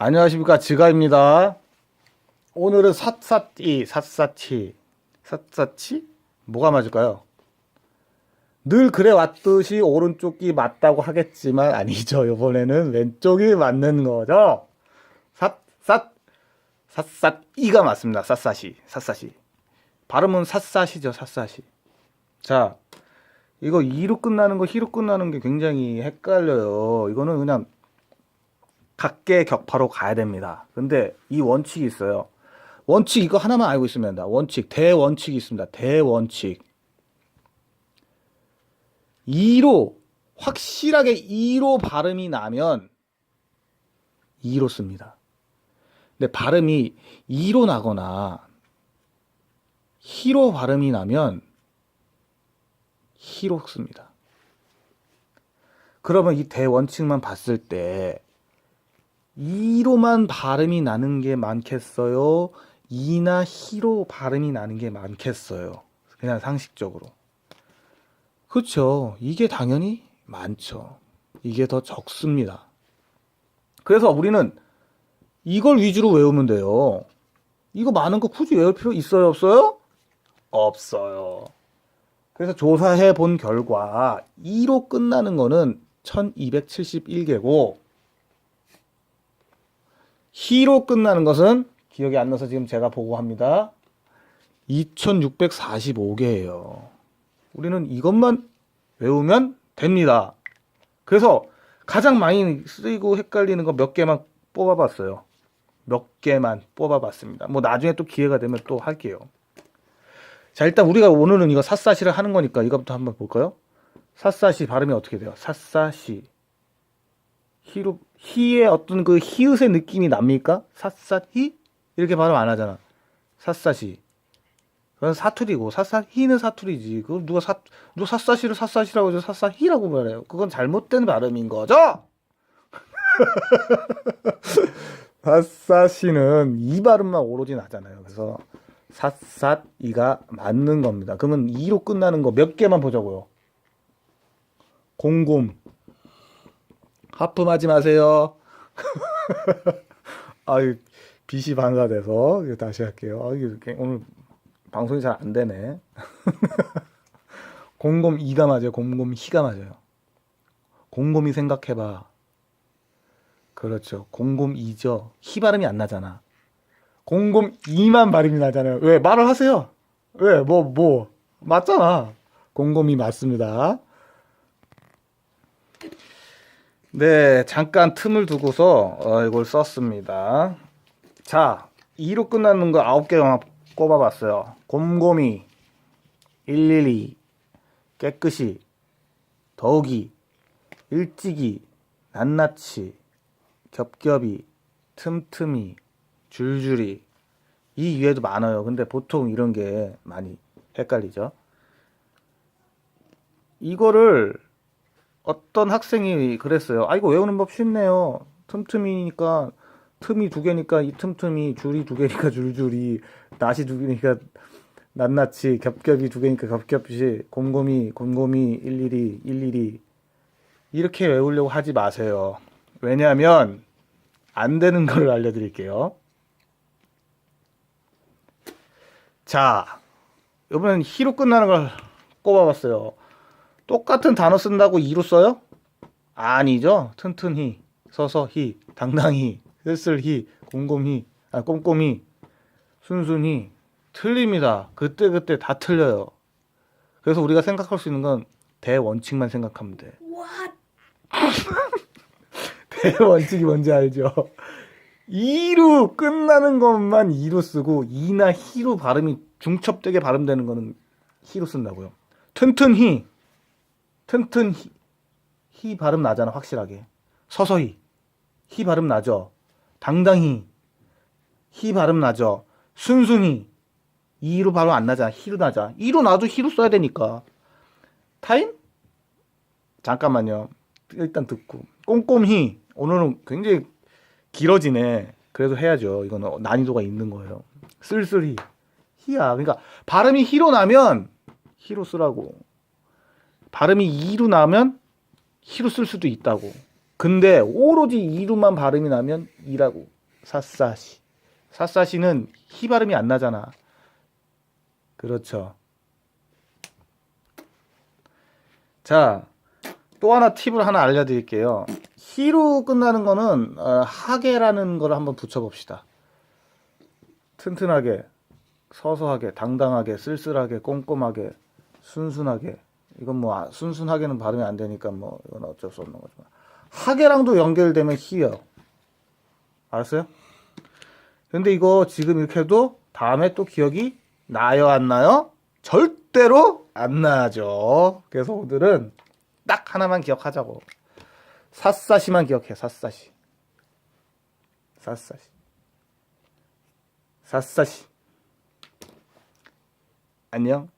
안녕하십니까 지가입니다. 오늘은 삿사띠 삿사치 삿사치 뭐가 맞을까요? 늘 그래 왔듯이 오른쪽이 맞다고 하겠지만 아니죠. 이번에는 왼쪽이 맞는 거죠. 삿삿 삿삿이가 맞습니다. 삿사시 삿사시 발음은 삿사시죠. 삿사시. 자 이거 2로 끝나는 거 히로 끝나는 게 굉장히 헷갈려요. 이거는 그냥 각계 격파로 가야 됩니다. 근데 이 원칙이 있어요. 원칙 이거 하나만 알고 있으면 된다. 원칙 대원칙이 있습니다. 대원칙 2로 확실하게 2로 발음이 나면 2로 씁니다. 근데 발음이 2로 나거나 히로 발음이 나면 히로 씁니다. 그러면 이 대원칙만 봤을 때 2로만 발음이 나는 게 많겠어요? 2나 히로 발음이 나는 게 많겠어요? 그냥 상식적으로. 그렇죠. 이게 당연히 많죠. 이게 더 적습니다. 그래서 우리는 이걸 위주로 외우면 돼요. 이거 많은 거 굳이 외울 필요 있어요, 없어요? 없어요. 그래서 조사해 본 결과 2로 끝나는 거는 1271개고 히로 끝나는 것은 기억이 안 나서 지금 제가 보고합니다. 2645개예요. 우리는 이것만 외우면 됩니다. 그래서 가장 많이 쓰이고 헷갈리는 거 몇 개만 뽑아봤어요. 몇 개만 뽑아봤습니다. 뭐 나중에 또 기회가 되면 또 할게요. 자 일단 우리가 오늘은 이거 삿사시를 하는 거니까 이거부터 한번 볼까요? 삿사시 발음이 어떻게 돼요? 삿사시 히로 히의 어떤 그 히읗의 느낌이 납니까? 삿사히 이렇게 발음 안 하잖아. 삿사시. 그건 사투리고 사사히는 사투리지. 그 누가 사 누가 삿사시를 삿사시라고 해서 삿사히라고 말해요. 그건 잘못된 발음인 거죠. 삿사시는 이 발음만 오로지 나잖아요. 그래서 삿삿이가 맞는 겁니다. 그러면 이로 끝나는 거 몇 개만 보자고요. 공곰. 하품하지 마세요. 아유, 빛이 반사돼서 다시 할게요. 아, 이게 오늘 방송이 잘 안 되네. 공곰 이가 맞아요. 공곰 희가 맞아요. 공곰이 생각해봐. 그렇죠. 공곰 이죠. 희 발음이 안 나잖아. 공곰 이만 발음이 나잖아요. 왜 말을 하세요? 왜 뭐뭐 맞잖아. 공곰이 맞습니다. 네, 잠깐 틈을 두고서 어, 이걸 썼습니다. 자, 2로 끝나는 거 9개만 꼽아봤어요. 곰곰이, 112, 깨끗이, 더욱이, 일찍이, 낱낱이, 겹겹이, 틈틈이, 줄줄이. 이 위에도 많아요. 근데 보통 이런 게 많이 헷갈리죠. 이거를 어떤 학생이 그랬어요. 아, 이거 외우는 법 쉽네요. 틈틈이니까, 틈이 두 개니까 이 틈틈이, 줄이 두 개니까 줄줄이, 낫이 두 개니까 낱낱이, 겹겹이 두 개니까 겹겹이, 곰곰이, 곰곰이, 일일이, 일일이. 이렇게 외우려고 하지 마세요. 왜냐하면, 안 되는 걸 알려드릴게요. 자, 이번엔 히로 끝나는 걸 꼽아봤어요. 똑같은 단어 쓴다고 이로 써요? 아니죠. 튼튼히, 서서히, 당당히, 쓸쓸히, 곰곰히, 아, 꼼꼼히, 순순히 틀립니다. 그때 그때 다 틀려요. 그래서 우리가 생각할 수 있는 건 대원칙만 생각하면 돼. 대원칙이 뭔지 알죠? 이로 끝나는 것만 이로 쓰고 이나 히로 발음이 중첩되게 발음되는 거는 히로 쓴다고요. 튼튼히 튼튼 히, 히 발음 나잖아 확실하게. 서서히. 히 발음 나죠. 당당히. 히 발음 나죠. 순순히. 이로 발음 안 나잖아. 히로 나자 이로 나도 히로 써야 되니까. 타임? 잠깐만요. 일단 듣고. 꼼꼼히. 오늘은 굉장히 길어지네. 그래도 해야죠. 이거는 난이도가 있는 거예요. 쓸쓸히. 히야. 그러니까 발음이 히로 나면 히로 쓰라고 발음이 이로 나면 히로 쓸 수도 있다고. 근데 오로지 이루만 발음이 나면 이라고. 사사시. 사사시는 히 발음이 안 나잖아. 그렇죠. 자 또 하나 팁을 하나 알려드릴게요. 히로 끝나는 거는 어, 하게라는 걸 한번 붙여봅시다. 튼튼하게 서서하게 당당하게 쓸쓸하게 꼼꼼하게 순순하게 이건 뭐 아, 순순하게는 발음이 안 되니까 뭐 이건 어쩔 수 없는 거지만. 하게랑도 연결되면 히요 알았어요? 근데 이거 지금 이렇게 해도 다음에 또 기억이 나요 안 나요? 절대로 안 나죠. 그래서 오늘은 딱 하나만 기억하자고. 사사시만 기억해 사사시 사사시 사사시 안녕